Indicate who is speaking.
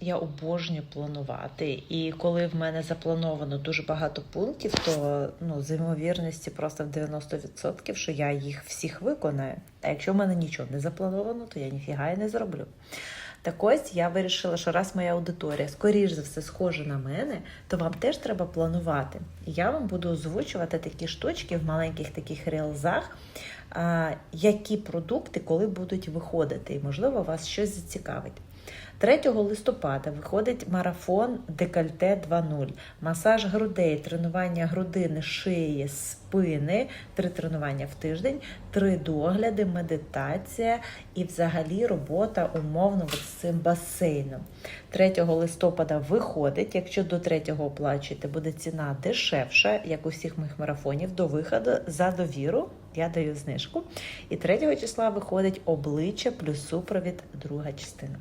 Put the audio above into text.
Speaker 1: Я обожнюю планувати. І коли в мене заплановано дуже багато пунктів, то ну, з ймовірності просто в 90%, що я їх всіх виконаю. А якщо в мене нічого не заплановано, то я ніфіга і не зроблю. Так ось я вирішила, що раз моя аудиторія, скоріш за все, схожа на мене, то вам теж треба планувати. Я вам буду озвучувати такі штучки в маленьких таких релзах, які продукти коли будуть виходити. І, можливо, вас щось зацікавить. 3 листопада виходить марафон Декольте 2.0. Масаж грудей, тренування грудини, шиї, спини, три тренування в тиждень, три догляди, медитація і взагалі робота умовно з цим басейном. 3 листопада виходить. Якщо до 3 оплачуєте, буде ціна дешевша, як у всіх моїх марафонів, до виходу за довіру. Я даю знижку. І 3 числа виходить обличчя плюс супровід, друга частина.